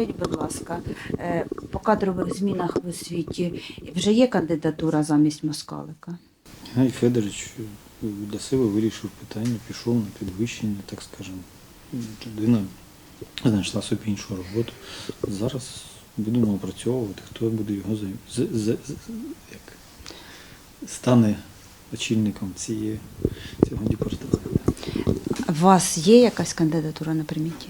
Скажіть, будь ласка, е, по кадрових змінах в освіті вже є кандидатура замість москалика? Геннадій Федорович для себе вирішив питання, пішов на підвищення, так скажемо. Людина знайшла собі іншу роботу. Зараз будемо опрацьовувати, хто буде його з, з, з, як, стане очільником цієї, цього департаменту. У вас є якась кандидатура на приміті?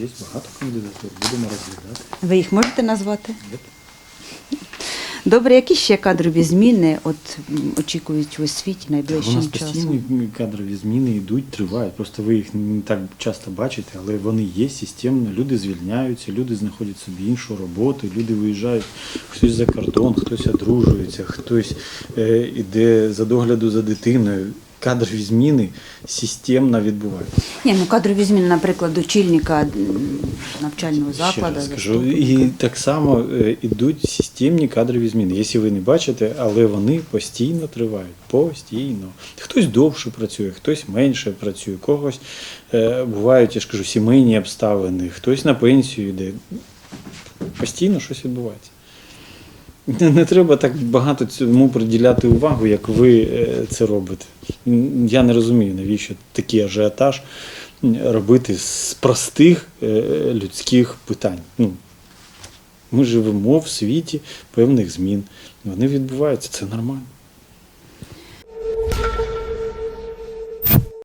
Є багато кандидатур, будемо розглядати. Ви їх можете назвати? Є. Добре, які ще кадрові зміни от, очікують в освіті У нас найближчим постійно часом? кадрові зміни йдуть, тривають. Просто ви їх не так часто бачите, але вони є системно. Люди звільняються, люди знаходять собі іншу роботу, люди виїжджають хтось за кордон, хтось одружується, хтось е, іде за догляду за дитиною. Кадрові зміни системно відбуваються. Ні, ну кадрові зміни, наприклад, очільника навчального закладу. скажу, і так само е, ідуть системні кадрові зміни. Якщо ви не бачите, але вони постійно тривають. Постійно. Хтось довше працює, хтось менше працює, когось е, бувають, я ж кажу, сімейні обставини, хтось на пенсію йде. Постійно щось відбувається. Не, не треба так багато цьому приділяти увагу, як ви е, це робите. Я не розумію, навіщо такий ажіотаж робити з простих е, людських питань. Ну, ми живемо в світі певних змін. Вони відбуваються, це нормально.